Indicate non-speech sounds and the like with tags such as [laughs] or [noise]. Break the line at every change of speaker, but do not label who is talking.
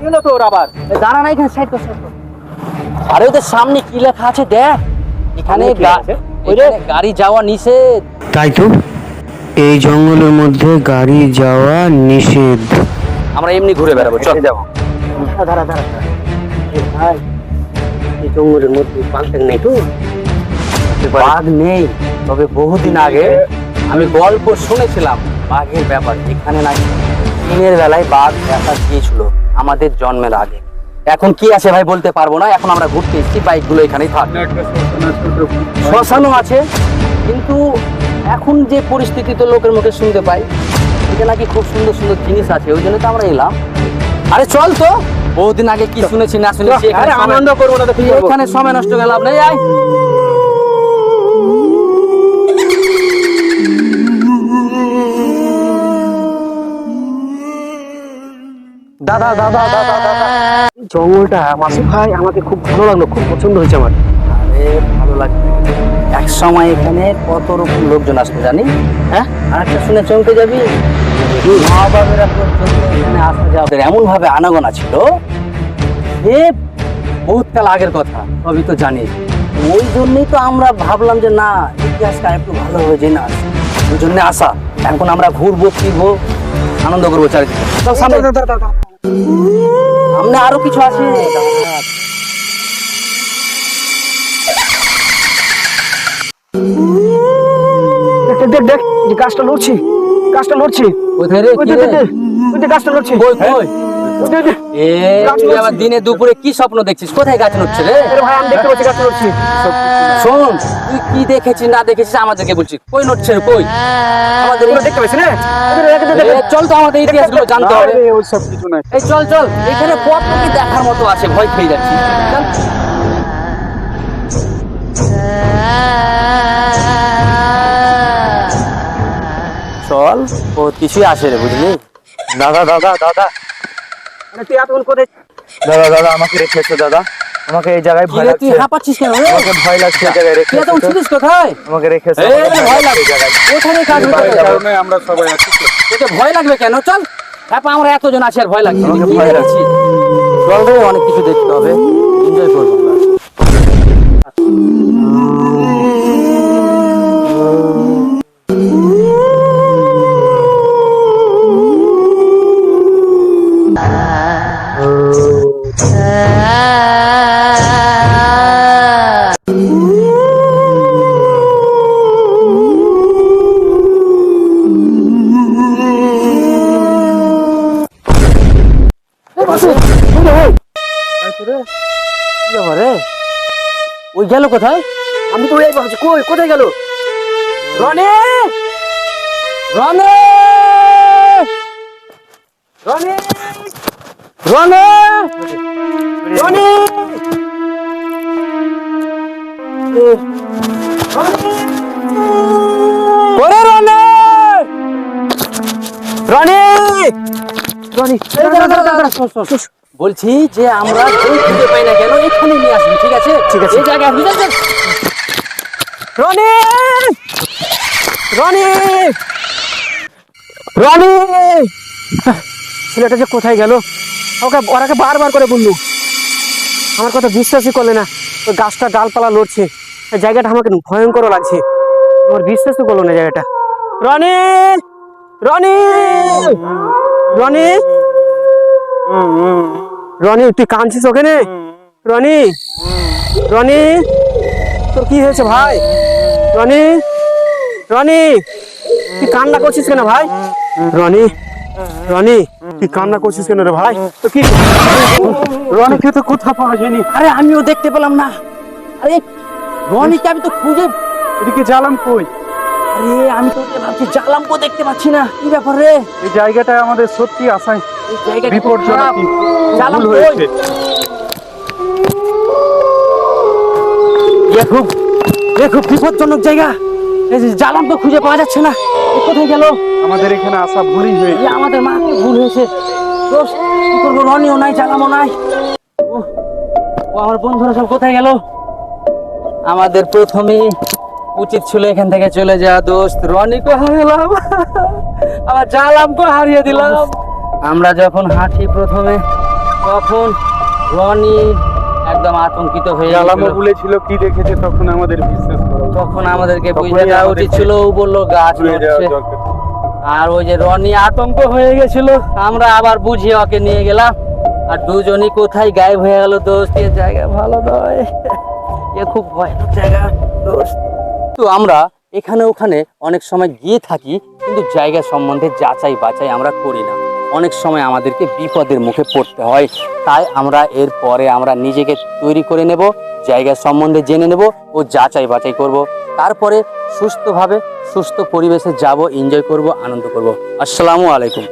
আবার।
এ, দাঁড়া না এখানে সাইড কর আরে ওদের সামনে কি লেখা আছে দেখ। এখানে গাড়ি যাওয়া নিষেধ।
তাই তো? এই জঙ্গলের মধ্যে গাড়ি যাওয়া নিষেধ।
আমরা এমনি ঘুরে বেড়াবো চল।
যাব। দাঁড়া দাঁড়া দাঁড়া। ভাই এই জঙ্গলের মধ্যে বাঘ নেই তো?
বাঘ নেই তবে বহুদিন আগে আমি গল্প শুনেছিলাম বাঘের ব্যাপার। এখানে নাকি দিনের বেলায় বাঘ দেখা দিয়েছিল। আমাদের জন্মের আগে। এখন কি আছে ভাই বলতে পারব না এখন আমরা ঘুরতে এসেছি বাইকগুলো এখানেই থাক। শ্মশানও আছে কিন্তু এখন যে পরিস্থিতিতে লোকের মুখে শুনতে পাই এটা নাকি খুব সুন্দর সুন্দর জিনিস আছে ওই জন্য তো আমরা এলাম। আরে চল তো বহুদিন আগে কি শুনেছি না শুনেছি
আরে আনন্দ করব না তো?
এখানে সময় নষ্ট গেল আপনি
দাদা দাদা দাদা দাদা জঙ্গলটা মাসুদ ভাই, আমাকে খুব ভালো লাগল, খুব পছন্দ হয়েছে আমার।
আরে, ভালো লাগবে। এক সময় এখানে কত রকম লোকজন আসতো, জানি? হ্যাঁ? আর একটা শুনে চমকে যাবি? মা বাবেরা এখানে আসা যাওয়া। এমন ভাবে আনাগোনা ছিল সে বহুত কাল আগের কথা, সবই তো জানিস ওই জন্যই তো আমরা ভাবলাম যে, না, ইতিহাসটা একটু ভালো হয়ে যায় না ওই জন্য আসা। এখন আমরা ঘুরবো, ফিরবো, আনন্দ করব চারিদিকে। সামনে আরও কিছু আছে।
দেখ দেখ, যে গাছটা লড়ছে গাছটা লড়ছে।
কোথায় রে?
ওই যে গাছটা লড়ছে
কই কই
ওই ওই যে।
এ
গাছ
তুই
নড়ছে।
আবার দিনে দুপুরে কি স্বপ্ন দেখছিস? কোথায় গাছ নড়ছে রে?
আরে ভাই আমি দেখতে পাচ্ছি গাছটা লড়ছে
শোন তুই কি দেখেছিস না দেখেছিস আমাদেরকে বলছিস। কই নড়ছে কই? আমাদের
দেখতে না।
চল তো আমাদের ইতিহাসগুলো জানতে হবে।
আরে, কিছু নাই।
এই চল চল এখানে কত কি দেখার মতো আছে ভয় খেয়ে যাচ্ছি। চল। ও কিছুই আসে রে বুঝলি?
দাদা দাদা দাদা। তুই এতক্ষণ কোথায় দাদা দাদা আমাকে রেখেছো দাদা। আমাকে এই জায়গায় ভয় লাগছে।
তুই হাঁপাচ্ছিস কেন
আমাকে ভয় লাগছে এই জায়গায়
তুই
রেখেছো তো।
উঠছিস কোথায়?
আমাকে রেখেছো
এই ভয়
লাগছে জায়গায়।
ওখানে কাজ হচ্ছে?
কারণে আমরা সবাই আছি। তো।
তোকে ভয় লাগবে কেন? চল। হ্যাঁ আমরা এতজন আছি আর ভয় লাগছে
আমাকে ভয়
লাগছে। চল রে অনেক কিছু দেখতে হবে। এনজয় করব। ব্যাপার রে? ওই গেল কোথায়
আমি তো এই ভাবছি কই কোথায় গেল
রনে রনে
রনি
রনে
রনি
ওরে রনে
রনি রনি
বলছি যে আমরা যেই খুঁজে পাই না কেন এখানে নিয়ে আসবি ঠিক আছে?
ঠিক আছে।
এই জায়গায় আসবি চল।
রনি রনি রনি ছেলেটা যে কোথায় গেল? ওকে ওরাকে বারবার করে বললু। আমার কথা বিশ্বাসই করলে না। ওই গাছটা ডালপালা লড়ছে। এই জায়গাটা আমাকে ভয়ঙ্কর লাগছে। আমার বিশ্বাসই করল না জায়গাটা। রনি রনি রনি রনি, তুই কাঁদছিস ওখানে রনি রনি, তোর কি হয়েছে ভাই? রনি রনি, তুই কান্না করছিস কেন ভাই? রনি রনি, তুই কান্না করছিস কেন রে ভাই? তো কি রনিকে তো কোথাও পাওয়া যায়নি।
আরে, আমিও দেখতে পেলাম না। আরে, রনিকে আমি তো খুঁজে
এদিকে জালাম কই?
আরে, আমি তো ভাবছি জালাম্পো দেখতে পাচ্ছি না। কি ব্যাপার রে?
এই জায়গাটা আমাদের সত্যি আসায় বিপজ্জনক
খারাপ।
কি
জালাম
ভুল হয়েছে?
এ খুব এ খুব বিপজ্জনক জায়গা। এই যে জালাম তো খুঁজে পাওয়া যাচ্ছে না। এ কোথায় গেল?
আমাদের এখানে আসা ভুলই হয়েছে।
আমাদের মাকে ভুল হয়েছে। দোষ কি করব? রনিও নাই জালামও নাই। ও ও আমার বন্ধুরা সব কোথায় গেল? আমাদের প্রথমেই উচিত ছিল এখান থেকে চলে যাওয়া। দোস্ত রনিকে হারালাম। [laughs] আবার জালামকে হারিয়ে দিলাম। আমরা যখন হাঁটি প্রথমে তখন রনি একদম আতঙ্কিত হয়ে
আলামো
গেছিল।
বলেছিল কি দেখেছে? তখন আমাদের বিশ্বাস
তখন আমাদেরকে বুঝে দেওয়া উচিত ছিল ও বলল গাছ।
দরকার।
আর ওই যে রনি আতঙ্ক হয়ে গেছিল আমরা আবার বুঝিয়ে ওকে নিয়ে গেলাম। আর দুজনই কোথায় গায়েব হয়ে গেল দোস্ত? এ জায়গা ভালো নয়। এ খুব ভয়ানক জায়গা দোস্ত। তো আমরা এখানে ওখানে অনেক সময় গিয়ে থাকি কিন্তু জায়গা সম্বন্ধে যাচাই বাছাই আমরা করি না। অনেক সময় আমাদেরকে বিপদের মুখে পড়তে হয়। তাই আমরা এর পরে আমরা নিজেকে তৈরি করে নেব, জায়গা সম্বন্ধে জেনে নেব ও যাচাই বাছাই করব। তারপরে সুস্থভাবে সুস্থ পরিবেশে যাব এনজয় করব, আনন্দ করব। আসসালামু আলাইকুম।